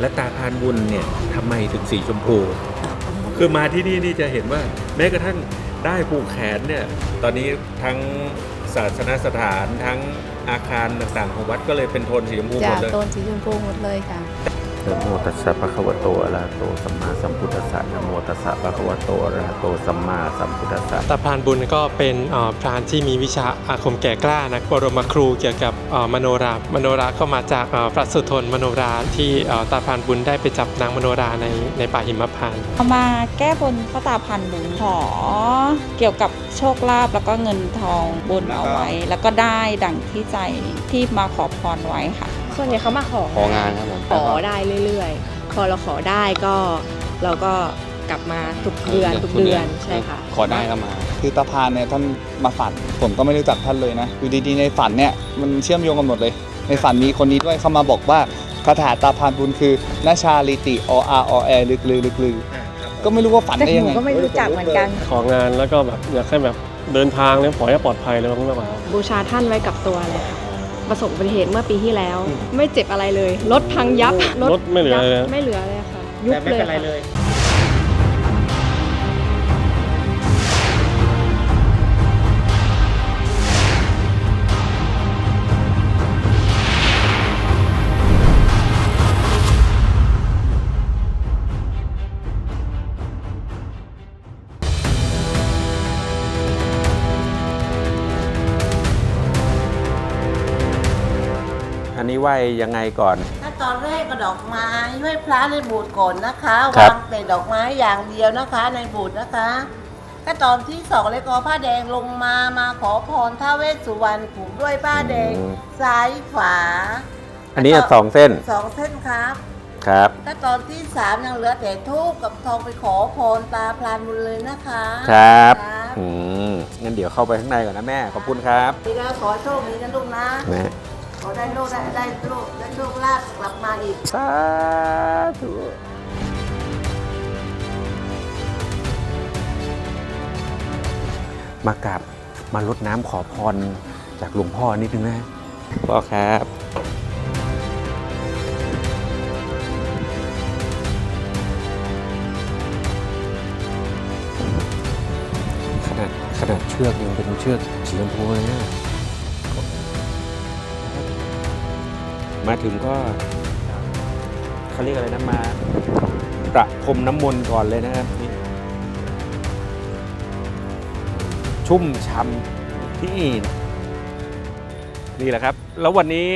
และตาพานบุญเนี่ยทำไมถึงสีชมพู คือมาที่นี่นี่จะเห็นว่า แม้กระทั่งได้ผูกแขนเนี่ยตอนนี้ทั้งศาสนสถานทั้งอาคารต่างๆของวัดก็เลยเป็นโทนสีชมพูหจามกดเลยต้นสีชมพูหมดเลยค่ะ นะโมตัสสะภะคะวะโตอะระหะโตสัมมาสัมพุทธัสสะนะโมตัสสะภะคะวะโตอะระหะโตสัมมาสัมพุทธัสสะตาพรานบุญก็เป็นเอ่อพรานที่มีวิชาอาคมแก่กล้านะบรมครูเกี่ยวกับเอ่อมโนรามโนราก็มาจากเอ่อพระสุทนมโนราที่เอ่อตาพรานบุญได้ไปจับนางมโนราในในป่าหิมพานต์เอามาแก้บนพระตาพันบุญขอเกี่ยวกับโชคลาภแล้วก็เงินทองบนเอาไว้ แล้วก็ได้ดังที่ใจที่มาขอพรไว้ค่ะ ส่วนใหญ่เขามาขอของานครับผมขอได้เรื่อยๆ พอเราขอได้ก็เราก็กลับมาทุกเดือนทุกเดือนใช่ค่ะขอได้ก็มา คือตาพานเนี่ยท่านมาฝันผมก็ไม่รู้จักท่านเลยนะอยู่ดีๆในฝันเนี่ยมันเชื่อมโยงกันหมดเลย ในฝันมีคนนี้ด้วยเข้ามาบอกว่าคาถาตาพานบุญคือนาชาลิติออาอแอลึกลือลึกลือก็ไม่รู้ว่าฝันแต่ได้หยังนูไงก็ไม่รู้จักเหมือนกัน ของานแล้วก็แบบอยากให้แบบเดินทางเนี่ยขอให้ปลอดภัยเลยมากกว่าบูชาท่านไว้กับตัวเลยค่ะ ประสบอุบัติเหตุเมื่อปีที่แล้ว ไม่เจ็บอะไรเลย รถพังยับรถไม่เหลือเลยยับไม่เหลือเลยค่ะยุบเลยค่ะอันนี้ไหวยั งไงก่อน ถ้าตอนแรกก็ดอกไม้ไหว้พระในโบูตก่อนนะคะครับวางแต่ดอกไม้อย่างเดียวนะคะ ในโบูตนะคะถ้าตอนที่สองเลยก็ผ้าแดงลงมามาขอพรท้าวเวสสุวรรณผูกด้วยผ้าแดงซ้ายขวาอันนี้สองเส้นสองเส้นครับ ครับ ถ้าตอนที่สามยังเหลือแต่ทูบกับทองไปขอพรตาพรานบุญเลยนะคะครับครับอืมงั้นเดี๋ยวเข้าไปข้างในก่อนนะแม่ขอบคุณครับดีแล้วขอโชคดีนะลูกนะแม่ ขอได้โลกได้ได้โลกได้โชคลาภกลับมาอีก สาธุมากราบมาลดน้ำขอพรจากหลวงพ่อนิดนึงนะพ่อครับ ขนาดขนาดเชือกยังเป็นเชือกสีชมพูเลยนะ มาถึงก็เขาเรียกอะไรนะมาประพรมน้ำมนต์ก่อนเลยนะครับนี่ชุ่มช่ำที่นี่แหละครับ แล้ววันนี้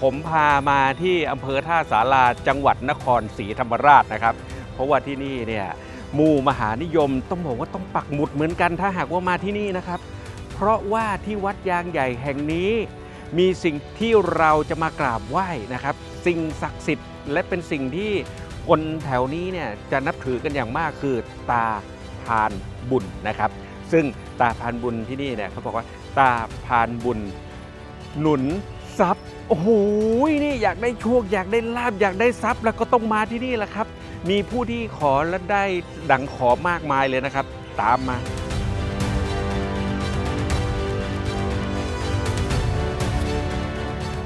ผมพามาที่อำเภอท่าสาราจังหวัดนครศรีธรรมราชนะครับ เพราะว่าที่นี่เนี่ยหมู่มหานิยมต้องบอกว่าต้องปักหมุดเหมือนกันถ้าหากว่ามาที่นี่นะครับ เพราะว่าที่วัดยางใหญ่แห่งนี้ มีสิ่งที่เราจะมากราบไหว้นะครับ สิ่งศักดิ์สิทธิ์ และเป็นสิ่งที่คนแถวนี้เนี่ยจะนับถือกันอย่างมากคือตาพานบุญนะครับ ซึ่งตาพานบุญที่นี่เนี่ยเขาบอกว่าตาพานบุญ หนุนทรัพย์โอ้โหนี่อยากได้โชคอยากได้ลาบอยากได้ทรัพย์แล้วก็ต้องมาที่นี่แหละครับ มีผู้ที่ขอและได้ดังขอมากมายเลยนะครับ ตามมา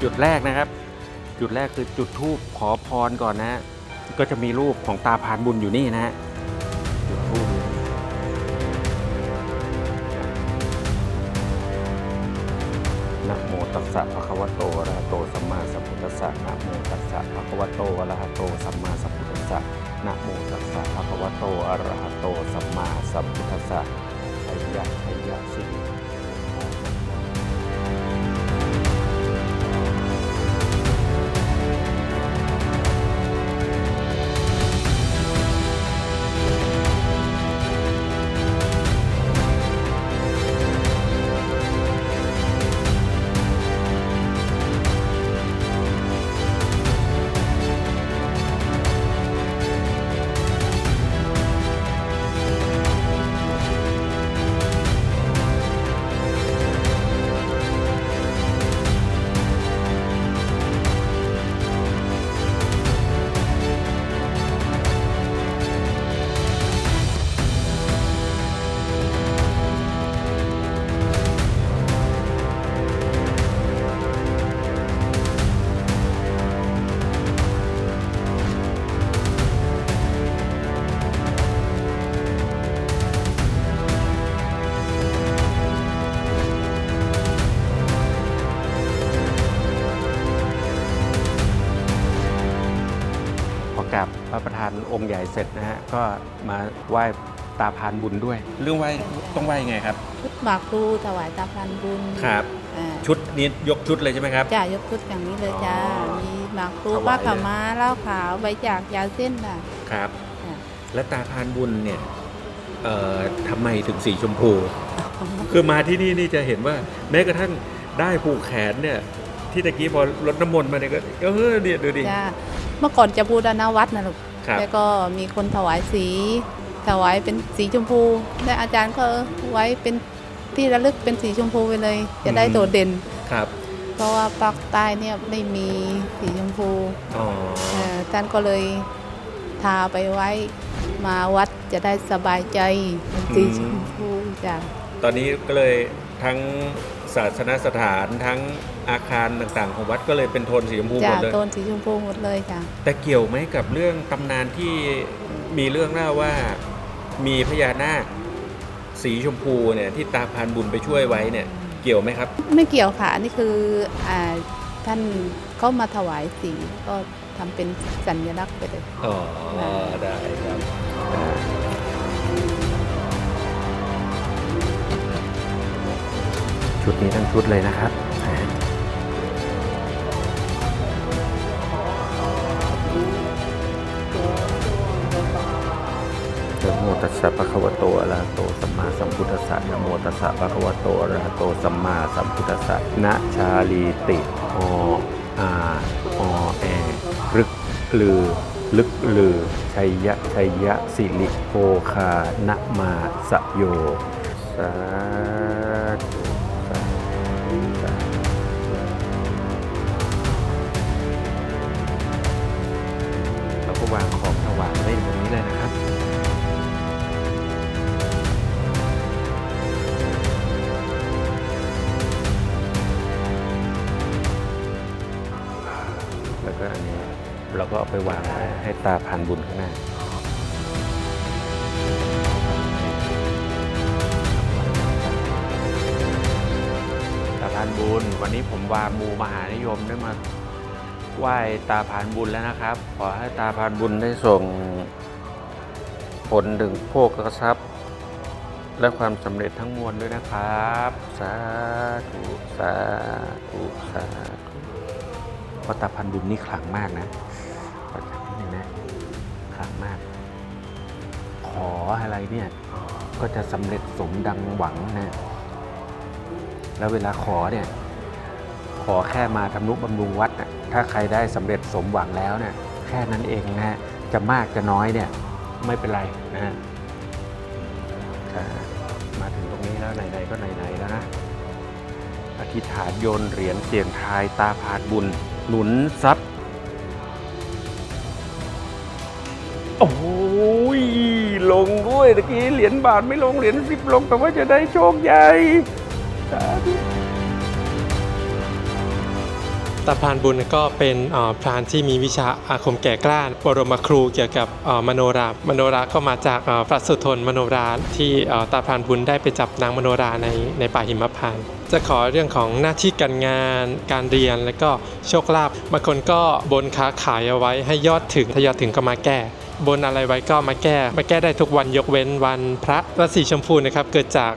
จุดแรกนะครับ จุดแรกคือจุดทูบขอพรก่อนนะ ก็จะมีรูปของตาพานบุญอยู่นี่นะฮะจุดธูปนะโมตัสสะภะคะวะโตอะระหะโตสัมมาสัมพุทธัสสะนะโมตัสสะภะคะวะโตอะระหะโตสัมมาสัมพุทธัสสะนะโมตัสสะภะคะวะโตอะระหะโตสัมมาสัมพุทธัสสะชัยยะชัยยะสิ กราบพระประธานองค์ใหญ่เสร็จนะฮะก็มาไหว้ตาพานบุญด้วย เรื่องไหว้ต้องไหว้ยังไงครับ ชุดหมากพลูถวายตาพันบุญครับ อ่าชุดนี้ยกชุดเลยใช่ไหมครับ จ้ายกชุดอย่างนี้เลยจ้า อ๋อมีหมากพลูถวายผ้าขาวเลยม้าเหล้าขาวใบจากยาเส้นค่ะครับค่ะและตาพานบุญเนี่ยเอ่อทำไมถึงสีชมพู คือมาที่นี่นี่จะเห็นว่าแม้กระทั่งได้ผูกแขนเนี่ย ที่ตะกี้พอรดน้ำมนต์มาเนี่ยก็เออเนี่ยดูดิ จ้าเมื่อก่อนจะบูรณวัดนะลูก ครับ แล้วก็มีคนถวายสี ถวายเป็นสีชมพู และอาจารย์ก็ไว้เป็นที่ระลึกเป็นสีชมพูไปเลย จะได้โดดเด่น ครับ เพราะว่าภาคใต้เนี่ยไม่มีสีชมพูอ๋อ เอ่อท่านก็เลยทาไปไว้มาวัดจะได้สบายใจเป็นสีชมพูจ้ะตอนนี้ก็เลยทั้งศาสนสถานทั้ง อาคารต่างๆ ของวัดก็เลยเป็นโทนสีชมพูหจ้ะมดเลย โทนสีชมพูหมดเลยจ้ะแต่เกี่ยวไหมกับเรื่องตำนานที่มีเรื่องเล่าว่ามีพญานาคสีชมพูเนี่ยที่ตาพานบุญไปช่วยไว้เนี่ยเกี่ยวไหมครับ ไม่เกี่ยวค่ะอันนี่คืออ่าท่านเขามาถวายสีก็ทำเป็นสัญลักษณ์ไปเลย อ๋อ ได้ครับ ชุดนี้ทั้งชุดเลยนะครับ ตัสสะภะคะวะโตอะระหะโตสัมมาสัมพุทธัสสะนะโมตัสสะภะคะวะโตอะระหะโตสัมมาสัมพุทธัสสะนะชาลีติออาอแอรึกลือ ลึกลือ ชัยยะ ชัยยะ สิริโภคานะมาสโย สาธุสาธุ เราก็เอาไปวางไว้ให้ตาผ่านบุญข้างหน้า ตาพานบุญ วันนี้ผมวางมูมหานิยมได้มาไหว้ตาพานบุญแล้วนะครับ ขอให้ตาพานบุญได้ส่งผลถึงโภคทรัพย์ และความสำเร็จทั้งมวลด้วยนะครับ สาธุสาธุสาธุเพราะตาพันบุญนี่ขลังมากนะ ขลังมาก ขออะไรเนี่ยก็จะสำเร็จสมดังหวังนะ แล้วเวลาขอเนี่ย ขอแค่มาทำนุบำรุงวัดนะถ้าใครได้สำเร็จสมหวังแล้วเนี่ยแค่นั้นเองนะฮะจะมากจะน้อยเนี่ยไม่เป็นไรนะฮะมาถึงตรงนี้แล้วไหนๆก็ไหนๆแล้วนะอธิษฐานโยนเหรียญเสี่ยงทายตาพาดบุญ หนุนทรัพย์ โอ้ยลงด้วยตะกี้เหรียญบาทไม่ลงเหรียญสิบลงแต่ว่าจะได้โชคใหญ่สาธุตาพรานบุญก็เป็นพรานที่มีวิชาอาคมแก่กล้าบรมครูเกี่ยวกับมโนรามโนราก็มาจากพระสุทนมโนราที่ตาพรานบุญได้ไปจับนางมโนราในในป่าหิมพานต์จะขอเรื่องของหน้าที่การงานการเรียนและก็โชคลาภบางคนก็บนค้าขายเอาไว้ให้ยอดถึงถ้ายอดถึงก็มาแก้ บนอะไรไว้ก็มาแก้ มาแก้ได้ทุกวันยกเว้นวันพระและสีชมพูนะครับเกิดจาก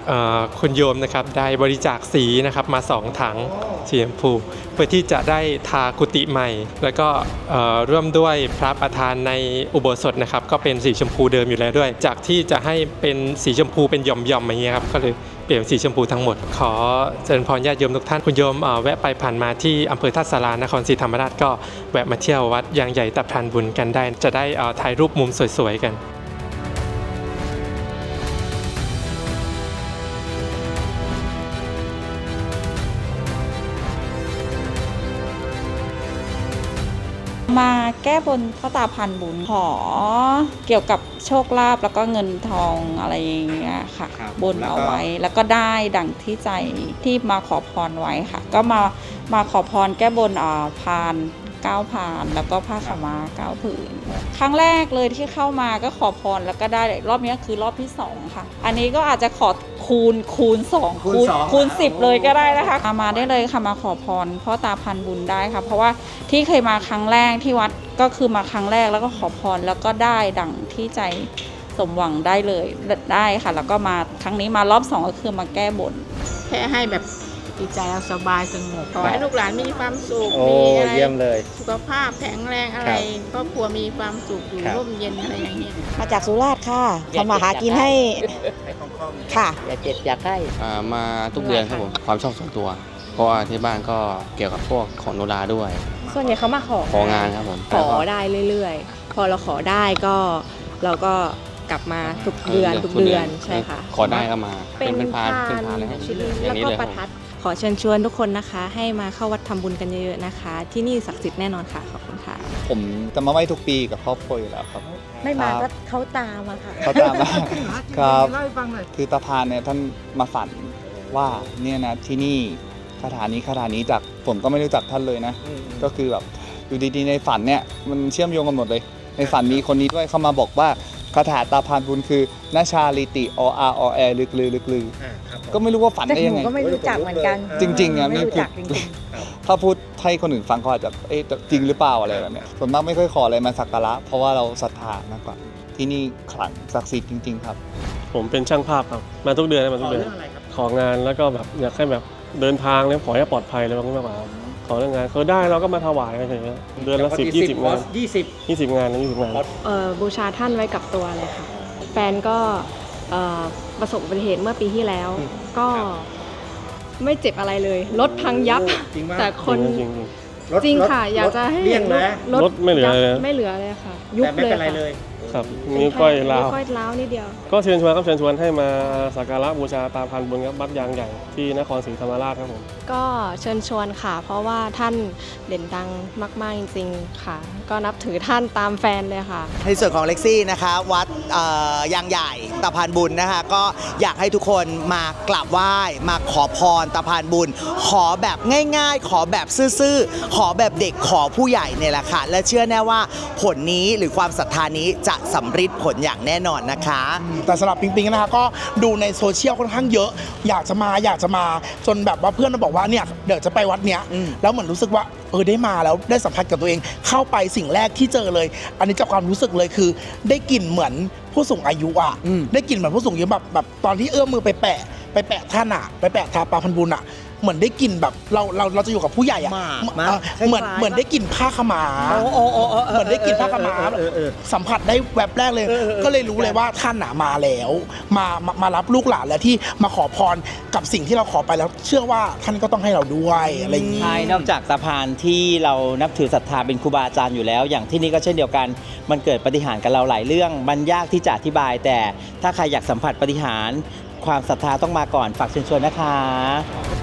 คุณโยมนะครับได้บริจาคสีนะครับมาสองถังสีชมพู เพื่อที่จะได้ทากุฏิใหม่ แล้วก็ร่วมด้วยพระประธานในอุโบสถนะครับก็เป็นสีชมพูเดิมอยู่แล้วด้วย จากที่จะให้เป็นสีชมพูเป็นหย่อมๆอย่างเงี้ยครับก็เลย เปลี่ยนสีชมพูทั้งหมด ขอเจริญพรญาติโยมทุกท่านคุณโยมแวะไปผ่านมาที่อำเภอท่าสารานครศรีธรรมราชก็แวะมาเที่ยววัดยางใหญ่ตะพรานบุญกันได้ จะได้ถ่ายรูปมุมสวยๆกัน มาแก้บนพระตาพันบุญขอเกี่ยวกับโชคลาภแล้วก็เงินทองอะไรอย่างเงี้ยค่ะ ครับบนแล้วก็ เอาไว้ แล้วก็ได้ดังที่ใจที่มาขอพรไว้ค่ะ ก็มามาขอพรแก้บนอ่าพานเก้าพาน แล้วก็ผ้าขาวมาเก้าผืน ครั้งแรกเลยที่เข้ามาก็ขอพรแล้วก็ได้รอบนี้คือรอบที่สองค่ะ อันนี้ก็อาจจะขอ คูณคูณสองคูณสองคูณอะสิบโอ้เลยก็ได้นะคะมามาได้เลยค่ะมาขอพรพ่อตาพันบุญได้ค่ะ เพราะว่าที่เคยมาครั้งแรกที่วัดก็คือมาครั้งแรกแล้วก็ขอพรแล้วก็ได้ดังที่ใจสมหวังได้เลยได้ค่ะ แล้วก็มาครั้งนี้มารอบสองก็คือมาแก้บน แค่ให้แบบจิตใจเราสบายสงบขอให้ลูกหลานมีความสุขโอ้มีอะไรเยี่ยมเลย สุขภาพแข็งแรงอะไรครอบครัวมีความสุขอยู่ครับ ร่มเย็นอะไรอย่างเงี้ย มาจากสุราษฎร์ค่ะทำมาหากินให้ ค่ะ อย่าเจ็บอยากได้อ่ามาทุกเดือนครับผมความชอบส่วนตัว เพราะว่าที่บ้านก็เกี่ยวกับพวกของโนราด้วย ส่วนใหญ่เขามาขอของานครับผมขอได้เรื่อยๆ พอเราขอได้ก็เราก็กลับมาทุกเดือนทุกเดือนใช่ค่ะ ขอได้ก็มา เป็นเป็นพานพาเป็นนพานเลยครับชิลีอแล้ย่าวงนี้ก็เลยคปรับระทัด ขอเชิญชวนทุกคนนะคะ ให้มาเข้าวัดทำบุญกันเยอะๆนะคะ ที่นี่ศักดิ์สิทธิ์แน่นอนค่ะขอบคุณค่ะ ผมจะมาไหว้ทุกปีกับครอบครัวอยู่แล้วครับ ไม่มาคก็รับเขาตามมาค่ะเขาตามมาครับคือตาพานเนี่ยท่านมาฝันว่าเนี่ยนะที่นี่คาถานี้คาถานี้จากผมก็ไม่รู้จักท่านเลยนะ ก็คือแบบอยู่ดีๆในฝันเนี่ยมันเชื่อมโยงกันหมดเลย ในฝันมีคนนี้ด้วยเข้ามาบอกว่า คาถาตาพานบุญคือนาชาลิติออาอแอลึกลือลึกลือก็ไม่รู้ว่าฝันแต่ได้หยังนูไง ก็ไม่รู้จักเหมือนกันจริงๆอะไม่นี่รู้คือจักจริงถ้าพูดให้คนอื่นฟังเขาอาจจะเอ๊ะจริงหรือเปล่าอะไรแบบเนี้ยส่วนมากไม่ค่อยขออะไรมาสักการะ เพราะว่าเราศรัทธามากกว่า ที่นี่ขลังศักดิ์สิทธิ์จริง ๆ ครับ ผมเป็นช่างภาพครับ มาทุกเดือนมาทุกเดือนของานแล้วก็แบบอยากให้แบบเดินทางเนี่ยขอให้ปลอดภัยเลยบางทีมากกว่าครับ ขอเรื่องงานเขาได้เราก็มาถวายอะไรอย่างเงี้ยเดือนละสิบยี่สิบงานยี่สิบยี่สิบงานนะยี่สิบงาน เอ่อบูชาท่านไว้กับตัวเลยค่ะ แฟนก็เอ่อประสบอุบัติเหตุเมื่อปีที่แล้ว ก็ไม่เจ็บอะไรเลย รถพังยับแต่คน จริงๆจริงจริงค่ะ อยากจะให้รถรถไม่เหลือเลยยับไม่เหลือเลยค่ะ ยุบเลยค่ะๆ ครับนิ้วก้อยลาว นิ้วก้อยล้าวนิดเดียว ก็เชิญชวนครับเชิญชวนให้มาสักการะบูชาตาพันบุญครับวัดยางใหญ่ที่นครศรีธรรมราชครับผม ก็เชิญชวนค่ะ เพราะว่าท่านเด่นดังมาก ๆ จริง ๆ ค่ะ ก็นับถือท่านตามแฟนเลยค่ะ ในส่วนของเล็กซี่นะคะวัดเอ่อ ยางใหญ่ตะพานบุญนะคะก็อยากให้ทุกคนมากราบไหว้ มาขอพรตะพานบุญ ขอแบบง่าย ๆ ขอแบบซื่อๆ ขอแบบเด็กขอผู้ใหญ่เนี่ยแหละค่ะ และเชื่อแน่ว่าผลนี้หรือความศรัทธานี้จะสำฤทธิ์ผลอย่างแน่นอนนะคะ แต่สำหรับปิงปิงนะคะก็ดูในโซเชียลค่อนข้างเยอะ อยากจะมาอยากจะมาจนแบบว่าเพื่อนมาบอกว่าเนี่ยเดี๋ยวจะไปวัดเนี้ยอืมแล้วเหมือนรู้สึกว่า เออได้มาแล้วได้สัมผัสกับตัวเอง เข้าไปสิ่งแรกที่เจอเลย อันนี้จากความรู้สึกเลยคือ ได้กลิ่นเหมือนผู้สูงอายุอะได้กลิ่นเหมือนผู้สูงอายุแบบแบบตอนที่เอื้อมมือไปแปะไปแปะท่านอะไปแปะทาปาพันบุญอะ เหมือนได้กลิ่นแบบเราเราเราจะอยู่กับผู้ใหญ่อะมาเอ่อคล้ายๆเหมือนเหมือนได้กลิ่นผ้าขาวม้าโอ้โอ้โอ้โอ้เหมือนได้กลิ่นผ้าขาวม้าสัมผัสได้แวบแรกเลยก็เลยรู้เลยว่าท่านหนามาแล้วมามามารับลูกหลานแล้วที่มาขอพรกับสิ่งที่เราขอไปแล้ว เชื่อว่าท่านก็ต้องให้เราด้วยอะไรอย่างนี้ ใช่นอกจากสะพานที่เรานับถือศรัทธาเป็นครูบาอาจารย์อยู่แล้ว อย่างที่นี่ก็เช่นเดียวกัน มันเกิดปฏิหารย์กับเราหลายเรื่อง มันยากที่จะอธิบาย แต่ถ้าใครอยากสัมผัสปฏิหารย์ความศรัทธาต้องมาก่อนฝากเชิญชวนนะคะ